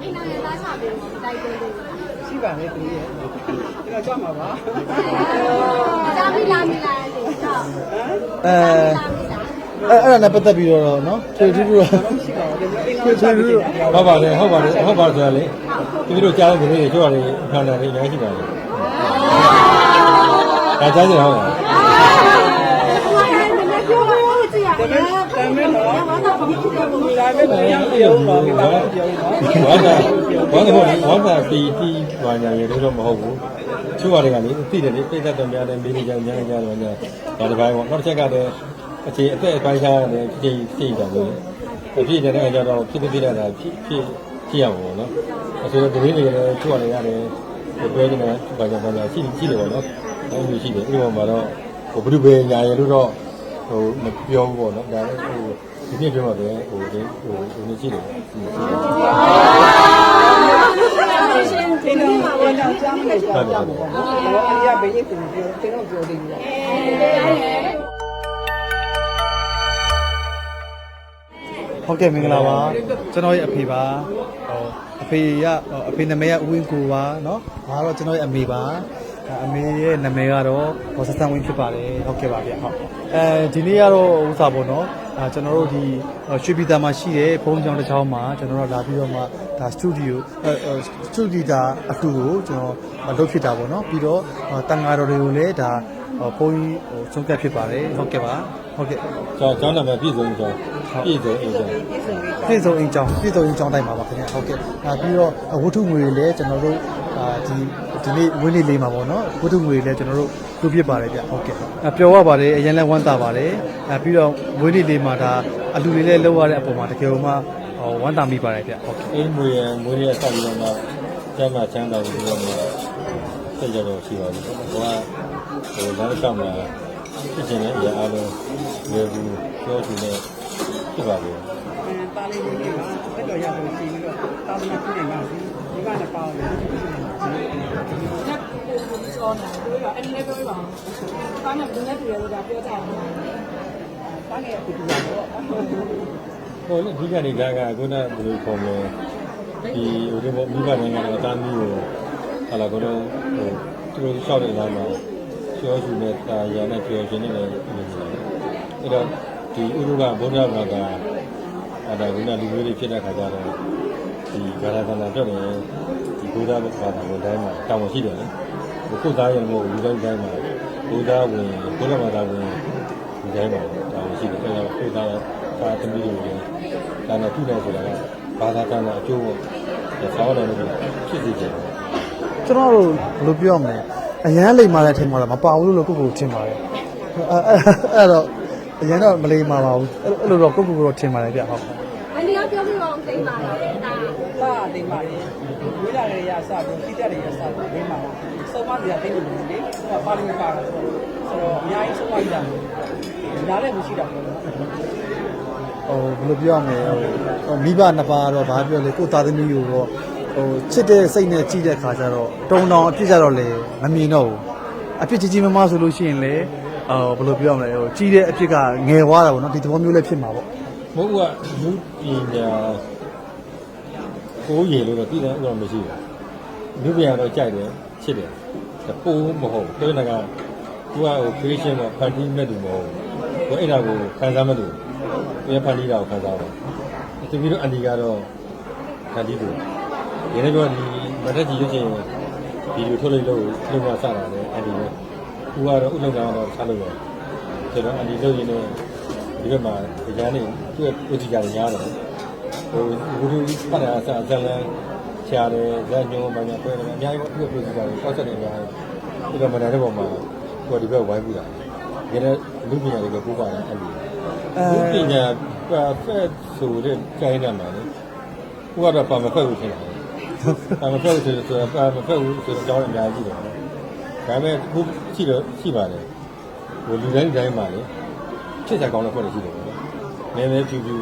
အိမ်နိုင်ငံသားချပြီးတော့တိုက်တွန်းလို့ရှိပါလေသူရဲ့ကျွန်တော်ကြွမှာပါကြားပြီးလာမိလားလေဟုတ်အဲလာမိလားအဲ့အဲ့ဒါနဲ့ပတ်သက်ပြီးတော့နော်ထွေထူးထူးတော့ရှိပါဘူးအိမ်လာချပြီးတယ်ဟုတ်ပါတယ်ဟုတ်ပါတယ်ဟုတ်ပါတယ်ဆိုရလေဒီလိုကြားတဲ့နေ့တွေကျွတ်ရတယ်ခံတယ်အများကြီးပါလေဒါကြားကြဟုတ်ပါဟိုကလည်းနည်းနည်းပြောလို့ကြည့်ရတမန်တမန်တော့ ဘာသာဘာဖြစ်တယ်ဘုရားပဲပြန်ပြောတော့ဒီပါပြောနော်ဝါတာဝါတာဟုတ်ဝါတာတီတီဘာညာရေတော့မဟုတ်ဘူးချိုးရတယ်ကလေသိတယ်လေပြည့်သက်တော်များတယ်မင်းကြီးညာညာတော့ညာဒါတစ်ပိုင်းပေါ့နောက်တစ်ချက်ကတော့အခြေအသက်အပိုင်းခြားတယ်ဖြည့်ဖြည့်တယ်လို့ဖြစ်တဲ့အခါကျတော့ဖြစ်ဖြစ်တာဖြစ်ဖြစ်ဖြစ်ရပါဘောနော်အဲဆိုတော့ဒီနေ့လည်းချိုးရတယ်ရတယ်ပြောနေတာဘာညာဘာညာရှိရှိတယ်ပေါ့နော်အဲ့လိုရှိတယ်ဥပမာတော့ဟိုဘုဒ္ဓဘေညာရေလို့တော့ ဟိုမပြောဘူးပေါ့နော်ဒါလည်းဟိုဒီနေ့ပြောမှပဲဟိုဒီဟိုဒီနေ့ရှိတယ်ရှိတယ် ရှင်တင်တော့ဘာကြောင့်ကြားမလဲကြားမှာပေါ့နော်အရာဘေးရင်ကိုပြောတင်တော့ပြောသေးဘူး ဟုတ်ကဲ့မင်္ဂလာပါကျွန်တော်ရဲ့အဖေပါဟိုအဖေရအဖေနာမည်ကဦးဝင်းကိုပါเนาะဒါကတော့ကျွန်တော်ရဲ့အမေပါအမေရဲ့နာမည်ကတော့ဘောဆဆန်ဝင်းဖြစ်ပါတယ်ဟုတ်ကဲ့ပါဗျဟုတ် အဲဒီနေ့ကတော့ဥစားပေါ့နော်အဲကျွန်တော်တို့ဒီရွှေပြည်သာမှာရှိတဲ့ဘုံကျောင်းတစ်ချောင်းမှာကျွန်တော်တို့လာပြီးတော့မှဒါစတူဒီယိုစတူဒီတာအတူကိုကျွန်တော်လုပ်ဖြစ်တာပေါ့နော်ပြီးတော့တန်ဃာတော်တွေကိုလည်းဒါဘုန်းကြီးဟိုဆုံးဖြတ်ဖြစ်ပါတယ်ဟုတ်ကဲ့ပါဟုတ်ကဲ့ကျောင်းကျောင်းနာမည်ပြည့်စုံကျောင်းပြည့်စုံအိမ်ကျောင်းပြည့်စုံလေးပြည်စုံအင်းကျောင်းပြည်စုံအင်းကျောင်းတိုင်းပါပါခင်ဗျာဟုတ်ကဲ့ဒါပြီးတော့ဝတ္ထုငွေတွေလည်းကျွန်တော်တို့အာဒီ ဒီနေ့ဝင်းလေးလေးမှာပေါ့နော်ဝတ္ထုငွေတွေလည်းကျွန်တော်တို့ပြုပြပါတယ်ဗျဟုတ်ကဲ့အပျော်ရပါတယ်အရင်လည်းဝမ်းသာပါတယ်အဲပြီးတော့ဝင်းလေးလေးမှာဒါအလူလေးလည်းလောက်ရတဲ့အပေါ်မှာတကယ်လို့မှဟောဝမ်းသာမိပါတယ်ဗျဟုတ်ကဲ့အိမ်မွေရမွေရဆက်ပြီးတော့မှကျမ်းမှာချမ်းသာပြီးတော့မှစိတ်ကြတော့ရှိပါဘူး။ဟိုကဟိုလမ်းလျှောက်မှာဖြစ်ချင်တဲ့အရာအားလုံးဝယ်ဘူးပြောချင်တဲ့ဖြစ်ပါဘူးတာလေးလေးကတက်တော်ရဖို့ရှိပြီးတော့တာမန်ဖြစ်နေမှာ ဒီကလည်းပါလို့ကျော်နေတယ်ပြောအဲ့ဒီလည်းပြောပြပါဦး။ဘာနဲ့ဘယ်နဲ့တွေ့ရလို့ဒါပြောကြအောင်တာငယ်အတူတူတော့။ဟိုလေဒီကနေ့ကကခုနကဘယ်လိုခေါ်မလဲဒီဟိုဒီမိဘနိုင်ငံကအသားမီးကိုဟာလာကတော့ဟိုသူတို့လျှောက်တဲ့လမ်းမှာကျောစုနဲ့တာယာနဲ့ပြောရှင်နေတယ်အဲ့တော့ဒီဥရုကဘုရားဘာကအဲ့ဒါကလူမျိုးတွေဖြစ်တဲ့ခါကျတော့ ဒီဂါရဒနာတော့လည်းဒီဘုရားဘာသာဝင်တိုင်းမှာတောင်းရှိတယ်လေဒီကုသားရုံမို့လူတိုင်းတိုင်းမှာဘုရားဝင်ဘုရားဘာသာဝင်ဒီတိုင်းမှာတောင်းရှိတယ်အဲ့တော့ကုသားသာသမီးတွေလည်းဒါနဲ့ပြုတယ်ဆိုတာကဘာသာတန်တာအကျိုးပေါ့ဆောင်းတယ်လို့ဖြစ်စီတယ်ကျွန်တော်တို့ဘယ်လိုပြောရမလဲအရန်လိမ်မာတဲ့အထင်မှာတော့မပါဘူးလို့ကိုကိုထင်ပါတယ်အဲအဲ့တော့အရန်တော့မလိမ်မာပါဘူးအဲ့လိုတော့ကိုကိုကတော့ထင်ပါတယ်ဗျဟုတ်။အနည်းကပြောပြပါအောင်သိပါလား။ဒါ ပါတိမ်ပါလေဝိလာရေရစပြီးတိတက်ရေရစပြီးဒီမှာစုံမစရာတိတ်လို့လေဟိုပါလိမပါတော့ဆိုတော့အများကြီးစုံမကြတယ်နားလည်းမရှိတာပေါ့နော်ဟိုဘယ်လိုပြောရမလဲဟိုမိဘနှစ်ပါးတော့ဘာပြောလဲကိုသားသမီးကိုတော့ဟိုချစ်တဲ့စိတ်နဲ့ကြည့်တဲ့ခါကျတော့တုံတောင်အပြစ်ကြတော့လေမမြင်တော့ဘူးအပြစ်ကြီးကြီးမားမားဆိုလို့ရှိရင်လေဟိုဘယ်လိုပြောရမလဲဟိုကြီးတဲ့အပြစ်ကငယ်သွားတာပေါ့နော်ဒီသဘောမျိုးလည်းဖြစ်မှာပေါ့မဟုတ်ဘူးကလူပညာ ကိုရေလို့တော့ပြည်တယ်ဥပမာမရှိဘူးလူပညာတော့ကြိုက်တယ်ချစ်တယ်ပိုးမဟုတ်ဘူးဒါကကိုကဟို creation ကဖန်တီးမဲ့သူမဟုတ်ဘူးကိုအဲ့ဒါကိုခံစားမဲ့သူကိုရဖန်တီးတာကိုခံစားတော့သူပြီးတော့အန်ဒီကတော့ဖန်တီးသူရင်းနေပြောဒီမတက်ကြီးရွှေချင်းဒီလိုထုတ်လိုက်လို့လုံကစတာလေအန်ဒီပဲကိုကတော့ဥလုံကတော့ဆက်လို့ရတယ်ဆိုတော့အန်ဒီလုပ်ရင်လည်းဒီဘက်မှာဒီကနေ့သူ့ရဲ့ဥတီကြတယ်ညားတယ် ဟိုဘုဒ္ဓဖတ်တာအစအစလန်းချားတယ်ဇက်ညုံဘာညာပွဲတယ်အများကြီးသူ့ရဲ့ဥတီကြတယ်ပေါက်ဆက်တယ်အများကြီးဒီကမနာတဲ့ပုံမှာကိုဒီဘက်ဝိုင်းပူတာရတဲ့လူပညာတွေကပူပါတယ်အဲ့လိုလူပညာဖက်ဆိုတဲ့ကျိုင်းတယ်မှာလေကိုကတော့ပါမဖက်ဘူးထင်တယ်ပါမဖက်ဘူးဆိုတော့ပါမဖက်ဘူးဆိုတော့အကြောင်းအများကြီးတယ်ဒါပေမဲ့ခုရှိတော့ရှိပါတယ်ဟိုလူတိုင်းတိုင်းမှာလေဖြစ်ကြကောင်းတဲ့ဖွဲ့တွေရှိတယ်ပေါ့နည်းနည်းဖြူဖြူ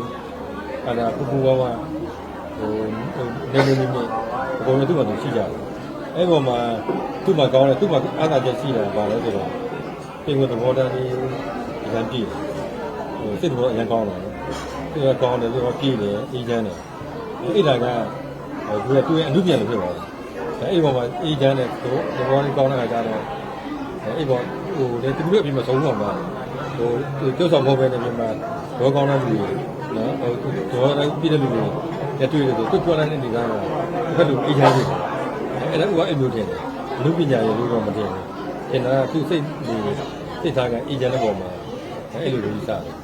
အဲ့ဒါပူပူဝါဝါဟိုနေနေနေနေအကုန်လုံးသူ့မှာသူရှိကြတယ်အဲ့ပေါ်မှာသူ့မှာကောင်းတယ်သူ့မှာအားသာချက်ရှိတာပါလဲဆိုတော့ပြင်ကိုသဘောတမ်းလေးဒီကံပြည့်ဟိုစိတ်တော်အရင်ကောင်းတယ်သူကကောင်းတယ်သူကပြည့်တယ်အေးချမ်းတယ်အဲ့ဒါကသူကသူရဲ့အမှုပြန်လို့ဖြစ်သွားတယ်အဲ့ပေါ်မှာအေဂျင့်နဲ့သူဒီဘောလေးကောင်းတဲ့အခါကျတော့အဲ့ပေါ်ဟိုလေသူတို့အပြင်မှာသုံးဆောင်ပါဟိုသူပြုတ်ဆောင်ဖို့ပဲနေပြင်မှာဘောကောင်းတဲ့လူတွေ နော်ဟိုတော့ပြည့်တဲ့လူတွေလက်တွေ့တွေသူပြောတဲ့အနေကဘယ်လိုအေဂျင့်တွေအဲ့ဒါကအဲ့လိုထင်တယ်လူပညာရေးလို့တော့မထင်ဘူးထင်တာကသူစိတ်ဒီစိတ်ထားကအေဂျင့်တဲ့ပုံမှာအဲ့လိုလူစားတယ်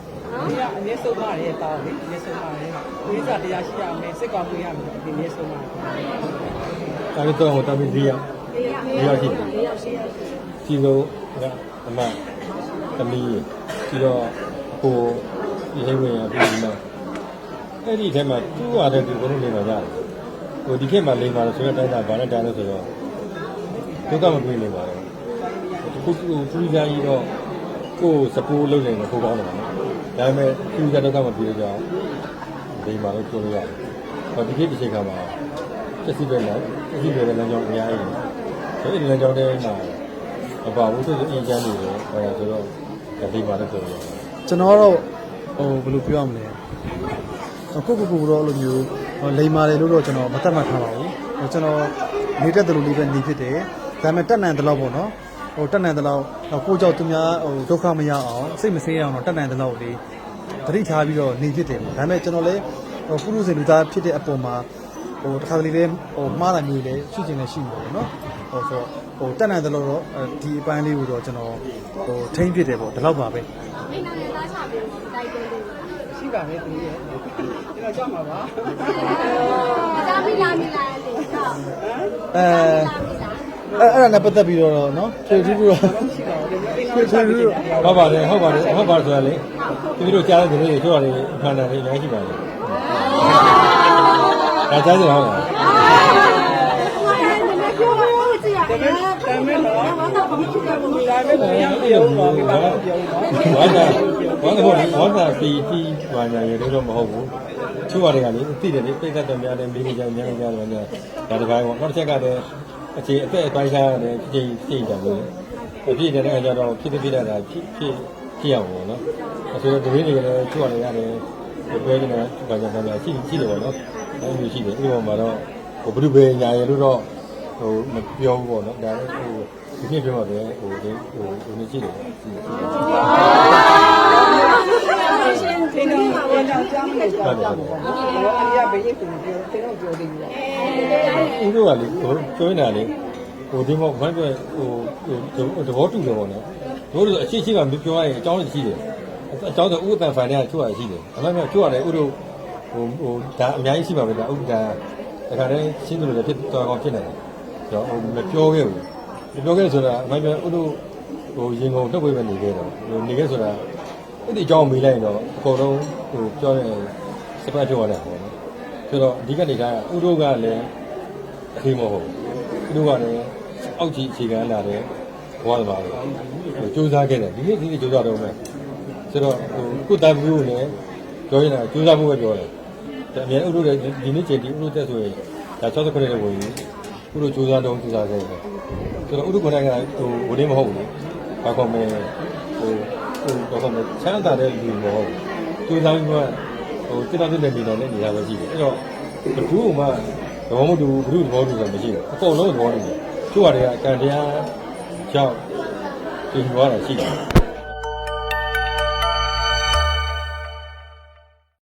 ဒီကအနည်းဆုံးမရဲ့တောင်းလေအနည်းဆုံးမရဲ့ဝိဇ္ဇာတရားရှိရမယ်စိတ်ကောင်းကိုရမယ်ဒီအနည်းဆုံးမဒါပေတော့ဟိုတမီးလေးရလေးရရှိတယ်စီလုံးကအမတမီးပြီးတော့ကိုဒီဟိဝင်ရပြီးမှ အဲ့ဒီထဲမှာသူ့ရတဲ့ဒီဘုန်းနေမှာရတယ်ဟိုဒီခေတ်မှာလိန်ပါလို့ဆိုတဲ့တိုင်းတာဘာနဲ့တိုင်းလို့ဆိုတော့ဒုက္ခမပြေနေပါဘူးခုခုထူးခြားကြီးတော့ကိုယ်စပိုးလုပ်နေတယ်ပိုကောင်းတယ်နော်ဒါပေမဲ့ထူးခြားဒုက္ခမပြေကြအောင်လိန်ပါလို့ပြောလို့ရတယ်ဟောဒီခေတ်ဒီချိန်ခါမှာတက်စီပဲလားတက်စီပဲလမ်းကြောင်းအများကြီးတယ်ဆိုရင်လမ်းကြောင်းထဲမှာမပါဘူးဆိုရင်အင်ဂျင်တွေပဲဟောရဆိုတော့ဒီမှာလည်းဆိုတော့ကျွန်တော်ကတော့ဟိုဘယ်လိုပြောရမလဲ ကိုကိုကိုတော့အဲ့လိုမျိုးလိန်မာတယ်လို့တော့ကျွန်တော်မတတ်မှတ်ထားပါဘူးဟိုကျွန်တော်နေတတ်တယ်လို့လေးပဲနေဖြစ်တယ်ဒါပေမဲ့တက်နိုင်တယ်လို့ပေါ့နော်ဟိုတက်နိုင်တယ်လို့ကိုကြောက်သူများဟိုဒုက္ခမရအောင်စိတ်မဆင်းရအောင်တော့တက်နိုင်တယ်လို့လေးတတိထားပြီးတော့နေဖြစ်တယ်ပေါ့ဒါပေမဲ့ကျွန်တော်လည်းဟိုပုရုษေလူသားဖြစ်တဲ့အပေါ်မှာဟိုတစ်ခါတလေလည်းဟိုမှားတာမျိုးလည်းရှိချင်လည်းရှိမှာပေါ့နော်ဟိုဆိုဟိုတက်နိုင်တယ်လို့တော့ဒီအပိုင်းလေးကိုတော့ကျွန်တော်ဟိုထိမ့်ဖြစ်တယ်ပေါ့ဒီလောက်ပါပဲ အိမ်နောက်နဲ့သားချပြီးတော့တိုက်တယ်လို့ ရှိပါမယ်သူရဲ့ဒီတော့ကြောက်မှာပါအသားမိလာမိလာလေတော့အဲအဲ့အဲ့ဒါနဲ့ပတ်သက်ပြီးတော့နော်ဖြည့်ထူးထူးတော့ရှိပါဘူးဒီအိမ်တော်ကြီးရှိတယ်ဟုတ်ပါတယ်ဟုတ်ပါတယ်ဟုတ်ပါတယ်ဆိုတာလေသူတို့ကြားတဲ့တွေတို့ရတယ်ဖန်တာတွေအများကြီးပါလေဒါကြားကြဟုတ်လားပြောပြောကြည့်ရ ဒါပေမဲ့ဒါပေမဲ့တော့ဒါပေမဲ့ ဘယ်ရောက်ပြောတော့ဒီပါတော့ပြောတော့ဘာသာဘာသာဘောဘာသာပီတီဘာညာရေတော့မဟုတ်ဘူးချို့ဟာတွေကလေသိတယ်လေပိတ်သက်တယ်များတယ်မိမိကြောင့်များများတယ်ဒါတပိုင်းပေါ့နောက်တစ်ချက်ကလည်းအခြေအသက်အပိုင်းခြားရတယ်ဖြစ်ဖြစ်တယ်လို့ဖြစ်တဲ့အခါကျတော့ဖြစ်ဖြစ်တဲ့တာဖြစ်ဖြစ်ဖြစ်အောင်ပေါ့နော်အဲဆိုတော့ဒီနေ့တွေကလည်းချို့ဟာတွေရတယ်ပြောနေတာဘာကြောင့်လဲရှိရှိတယ်ပေါ့နော်အဲလိုရှိတယ်ဒီပေါ်မှာတော့ဟိုဘုရုဘေညာရေလို့တော့ ဟိုမပြောဘူးပေါ့နော်ဒါလည်းဟိုဒီနေ့ပြောပါတယ်ဟိုဒီဟိုဒီနေ့ရှိတယ်ရှိတယ်ရှင်ဒီတော့ပြန်တော့ကြောင်းလို့ကြောင်းကြောင်းပေါ့နော်အမေကဘယ်ရင်ကိုပြောတင်တော့ပြောသေးဘူးပေါ့ဦးတို့ကလေဟိုကျွေးနေတာလေဟိုဒီမောဘန်းပြောဟိုဟိုသဘောတူတယ်ပေါ့နော်တို့တို့အရှိရှိကမပြောရရင်အကြောင်းရှိတယ်အကြောင်းဆိုဥပ္ပံဖိုင်တဲ့ချို့ရရှိတယ်အမှန်မှန်ချို့ရတယ်ဥတို့ဟိုဟိုဒါအများကြီးရှိပါပဲဒါဥပ္ပံတခါတည်းရှင်းတယ်လို့ဖြစ်တော်ကောင်ဖြစ်နေတယ်ကျွန် တော်ဟိုမပြောခဲ့ဘူးမပြောခဲ့ဆိုတာအမှန်မှန်ဥတို့ဟိုရင်ကုန်နှုတ်ဝေးပဲနေခဲ့တော့ဟိုနေခဲ့ဆိုတာအဲ့ဒီအကြောင်းမေးလိုက်ရင်တော့အကုန်လုံးဟိုပြောရင်စပတ်ပြောရတယ်ပေါ့နော်ဆိုတော့အဓိကနေထားဥတို့ကလည်းအခေမဟုတ်ဘူးသူတို့ကလည်းအောက်ကြီးအခြေခံလာတဲ့ဘဝသမားတွေဟိုစူးစမ်းခဲ့တယ်ဒီနေ့ဒီနေ့စူးစမ်းတော့မယ်ဆိုတော့ဟိုကုသမှုကိုလည်းပြောရင်တော့စူးစမ်းမှုပဲပြောတယ်ဒါအများဥတို့လည်းဒီနေ့ချိန်ဒီဥတို့တက်ဆိုရင်ဒါ69တဲ့ဝင်ကြီး ဥတို့စူးစမ်းတော့စူးစမ်းခဲ့တယ်ဆိုတော့ဥတို့ကိုယ်တိုင်ကဟိုဝင်နေမဟုတ်ဘူးလေဘာကောမလဲဟိုဟိုဘာကောမလဲချမ်းသာတဲ့လူမဟုတ်ဘူးစူးစမ်းမှုကဟိုတိတိကျကျနေနေတဲ့နေရာပဲရှိတယ်အဲ့တော့ဘယ်သူမှသဘောမတူဘူးဘယ်သူသဘောတူဆိုတာမရှိဘူးအကုန်လုံးသဘောတူတယ်ချို့ဟာတွေကကံတရားကြောင့်ပြင်သွားတာရှိတယ်